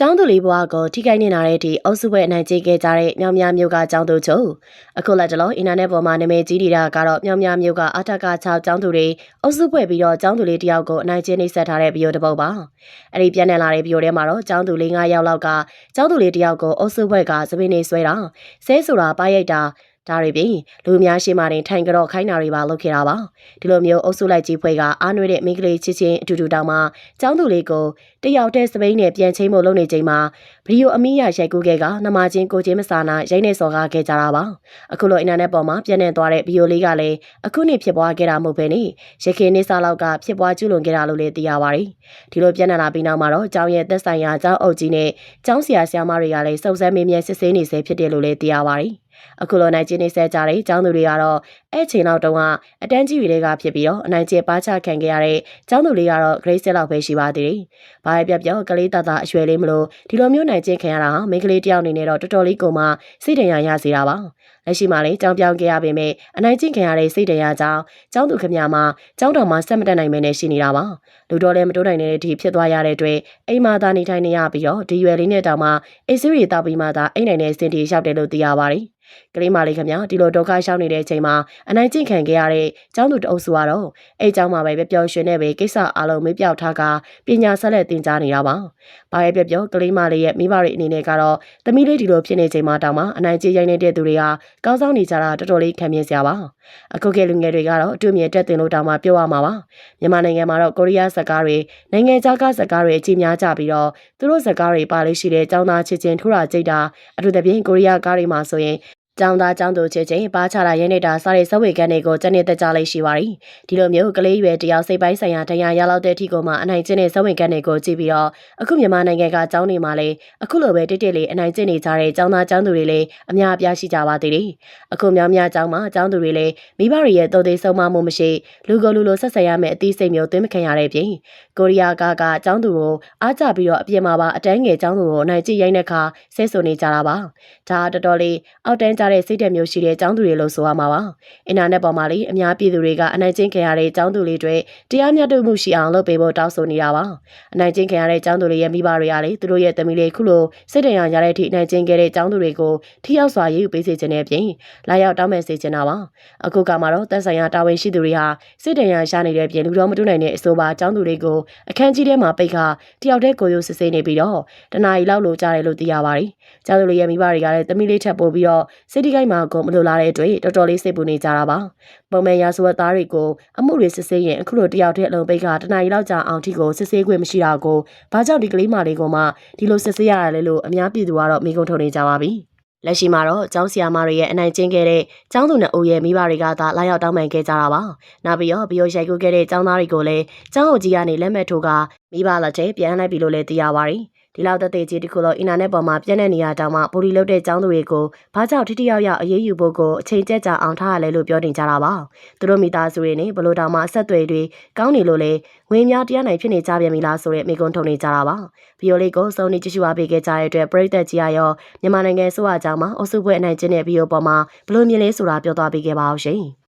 ကျောင်းသူလေးဘွားကိုထိခိုက်နေတာတဲ့အထိအုပ်စုပွဲအနိုင်ကျင့်ခဲ့ကြတဲ့မြောင်များမျိုးကကျောင်းသူချုပ်အခုလက်တလုံးအင်တာနက်ပေါ်မှာနာမည်ကြီးနေတာကတော့မြောင်များမျိုးကအထက်က6ကျောင်းသူတွေအုပ်စုပွဲပြီးတော့ကျောင်းသူလေးတယောက်ကိုအနိုင်ကျင့်နှိပ်စက်ထားတဲ့ဗီဒီယိုတစ်ပုဒ်ပါအဲ့ဒီပြန်လည်လာတဲ့ဗီဒီယိုထဲမှာတော့ကျောင်းသူလေး9ယောက်လောက်ကကျောင်းသူလေးတယောက်ကိုအုပ်စုပွဲကသပင်းနေဆွဲတာဆဲဆိုတာပါရိုက်တာ ဒါတွေပြင်လူအများရှိမှတင်ထိုင်ကြတော့ခိုင်းတာတွေပါလုပ်ခဲ့တာပါဒီလိုမျိုးအုပ်စုလိုက်ကြီးဖွဲ့ကအားနွေးတဲ့မိန်းကလေးချစ်ချင်းအတူတူတောင်မှကျောင်းသူလေးကိုတယောက်တည်းစပိန်နဲ့ပြန်ချင်းဖို့လုပ်နေချိန်မှာဗီဒီယိုအမိရရိုက်ကူးခဲ့ကနမချင်းကိုချင်းမစာနာရိုက်နေစော်ကားခဲ့ကြတာပါအခုလိုအင်တာနက်ပေါ်မှာပြန့်နှံ့သွားတဲ့ဗီဒီယိုလေးကလည်းအခုနှစ်ဖြစ်ပွားခဲ့တာမဟုတ်ဘဲနဲ့ရခင်နေ့စားလောက်ကဖြစ်ပွားကျူးလွန်ခဲ့တာလို့လည်းသိရပါတယ်ဒီလိုပြန့်နှံ့လာပြီးနောက်မှာတော့ကျောင်းရဲ့သက်ဆိုင်ရာကျောင်းအုပ်ကြီးနဲ့ကျောင်းဆရာဆရာမတွေကလည်းစုံစမ်းမေးမြန်းစစ်ဆေးနေဆဲဖြစ်တယ်လို့လည်းသိရပါတယ် အခုလိုနိုင်ကျင်းနေဆဲကြတဲ့ကျောင်းသူတွေကတော့အဲ့ချိန်လောက်တုန်းကအတန်းကြီးတွေကဖြစ်ပြီးတော့အနိုင်ကျပါချခံခဲ့ရတဲ့ကျောင်းသူလေးကတော့ grade 7လောက်ပဲရှိပါသေးတယ်။ဘာပဲပြောပြောကလေးတသားအရွယ်လေးမလို့ဒီလိုမျိုးနိုင်ကျင့်ခံရတာဟာမိန်းကလေးတယောက်အနေနဲ့တော့တော်တော်လေးကိုမှစိတ်ဒဏ်ရာရစေတာပါ။ လက်ရှိမှာလည်းကြောင်းပြောင်းခဲ့ရပေမဲ့အနိုင်ကျင့်ခံရတဲ့စိတ်ဒဏ်ရာကြောင့်ကျောင်းသူခမများမှာကျောင်းတော်မှာဆက်မတက်နိုင်မနဲ့ရှိနေတာပါ။လူတော်လည်းမတိုးနိုင်တဲ့အထိဖြစ်သွားရတဲ့အတွက်အိမ်မှာသာနေထိုင်နေရပြီးတော့ဒီရွယ်လေးနဲ့တောင်မှအိမ်စီးရီတောက်ပြီးမှသာအိမ်နိုင်တဲ့စင်တီရောက်တယ်လို့သိရပါတယ်။ကလေးမလေးခင်ဗျာဒီလိုဒုက္ခရှောင်နေတဲ့အချိန်မှာအနိုင်ကျင့်ခံခဲ့ရတဲ့ကျောင်းသူတအုပ်စုကတော့အဲကျောင်းမှာပဲပျော်ရွှင်နေပဲကိစ္စအလုံးမေးပြောက်ထားကပညာဆက်လက်သင်ကြားနေတာပါ။ဘာပဲပြောပြောကလေးမလေးရဲ့မိဘတွေအနေနဲ့ကတော့သမီးလေးဒီလိုဖြစ်နေချိန်မှာတောင်မှအနိုင်ကျင့်ရိုင်းနေတဲ့သူတွေကကောင်းဆောင်နေကြတာတော်တော်လေးခံမြင်စရာပါ။အခုကလူငယ်တွေကတော့အတူမြင်တက်တင်လို့တောင်မှပြောရမှာပါ။မြန်မာနိုင်ငံမှာတော့ကိုရီးယားဇာတ်ကားတွေနိုင်ငံခြားကဇာတ်ကားတွေအကြီးများကြပြီးတော့သူတို့ဇာတ်ကားတွေပါလေးရှိတဲ့ចောင်းသားချစ်ချင်းထိုးတာကြိတ်တာအထူးသဖြင့်ကိုရီးယားကားတွေမှာဆိုရင် ကျောင်းသားကျောင်းသူချင်းချင်းပါချတာရင်းနေတာစားတဲ့ဇဝေကန်းတွေကိုစနေတက်ကြလေးရှိပါတယ်။ဒီလိုမျိုးကလေးရွယ်တယောက်စိတ်ပိုင်းဆိုင်ရာတရားရလောက်တဲ့အထိကိုမှအနိုင်ကျင့်တဲ့ဇဝေကန်းတွေကိုကြည့်ပြီးတော့အခုမြန်မာနိုင်ငံကကျောင်းတွေမှာလည်းအခုလိုပဲတိတိလေးအနိုင်ကျင့်နေကြတဲ့ကျောင်းသားကျောင်းသူတွေလည်းအများအပြားရှိကြပါသေးတယ်။အခုများများကျောင်းမှာကျောင်းသူတွေလည်းမိဘတွေရဲ့တော်သေးဆုံးမမှုမရှိလူကိုလူလိုဆက်ဆံရမယ့်အသီးစိတ်မျိုးသွင်းမခံရတဲ့ပြင်ကိုရီးယားကကကျောင်းသူကိုအားကြပြီးတော့အပြင်မှာပါအတန်းငယ်ကျောင်းသူကိုအနိုင်ကျင့်ရိုင်းတဲ့အခါဆဲဆိုနေကြတာပါ။ဒါတော်တော်လေးအောက်တန်းကြတဲ့စိတ်ဓာတ်မျိုးရှိတဲ့ကျောင်းသူတွေလို့ဆိုရမှာပါ။အင်တာနက်ပေါ်မှာလည်းအများပြည်သူတွေကအနိုင်ကျင့်ခံရတဲ့ကျောင်းသူလေးတွေတရားမျှတမှုရှိအောင်လုပ်ပေးဖို့တောင်းဆိုနေတာပါ။အနိုင်ကျင့်ခံရတဲ့ကျောင်းသူတွေရဲ့မိဘတွေကလည်းသူတို့ရဲ့သမီးလေးခုလိုစိတ်တရရတဲ့အထိအနိုင်ကျင့်ခဲ့တဲ့ကျောင်းသူတွေကိုထိရောက်စွာရေးယူပေးစေခြင်းနဲ့ပြင်လာရောက်တောင်းပန်စေချင်တာပါ။အခုကမှတော့သက်ဆိုင်ရာတာဝန်ရှိသူတွေဟာစိတ်တရရရှာနေတဲ့ပြင်လူတော်မတူနိုင်တဲ့အဆိုပါကျောင်းသူတွေကိုအခန်းကြီးထဲမှာပိတ်ခါတယောက်တည်းကိုရိုးစစ်ဆေးနေပြီးတော့တနာရီလောက်လိုကြားတယ်လို့သိရပါတယ်။ကျောင်းသူတွေရဲ့မိဘတွေကလည်းသမီးလေးထပ်ပို့ပြီးတော့စိတ်တိကိုက်မှာကိုမလိုလာတဲ့အတွက်တော်တော်လေးစိတ်ပူနေကြတာပါပုံမှန်ရာဇဝတ်သားတွေကိုအမှုတွေစစ်ဆေးရင်အခုလိုတယောက်တည်းအလုံးပိတ်ကတနအီလောက်ကြာအောင်ထိကိုစစ်ဆေးခွင့်မရှိတာကိုဘာကြောင့်ဒီကလေးမလေးကမှဒီလိုစစ်ဆေးရတာလဲလို့အများပြည်သူကတော့မိကုံထုတ်နေကြပါပြီလက်ရှိမှာတော့ကျောင်းဆရာမတွေရဲ့အနိုင်ကျင့်ခဲ့တဲ့ကျောင်းသူနဲ့အိုရဲ့မိဘတွေကသာလာရောက်တောင်းပန်ခဲ့ကြတာပါ။နောက်ပြီးတော့ဘီယိုရိုက်ကူခဲ့တဲ့ကျောင်းသားတွေကိုလည်းကျောင်းအုပ်ကြီးကနေလက်မှတ်ထိုးကမိဘလက်ထဲပြန်လိုက်ပြီလို့လည်းသိရပါတယ်။ ဒီလောက်သက်သေကြီးတစ်ခုလုံးအင်တာနက်ပေါ်မှာပြန့်နှံ့နေရတောင်မှပိုလီလုတ်တဲ့ចောင်းသူတွေကိုဘာကြောင့်ထိထိရောက်ရောက်အရေးယူဖို့ကိုအချိန်ကျကြအောင်ထားရလဲလို့ပြောနေကြတာပါသူတို့မိသားစုတွေနဲ့ဘလို့တောင်မှအဆက်အသွယ်တွေကောင်းနေလို့လေငွေများတရားနိုင်ဖြစ်နေကြပြန်ပြီလားဆိုတဲ့မိကွန်းထုံနေကြတာပါဗီယိုလေးကိုစုံနေကြည့်ရှုအားပေးခဲ့ကြတဲ့အတွက်ပရိသတ်ကြီးအရောမြန်မာနိုင်ငံဆိုအကြောင်းမှာအုပ်စုပွဲအနိုင်ကျင့်တဲ့ဗီဒီယိုပေါ်မှာဘလို့မြင်လဲဆိုတာပြောသွားပေးခဲ့ပါအောင်ရှင်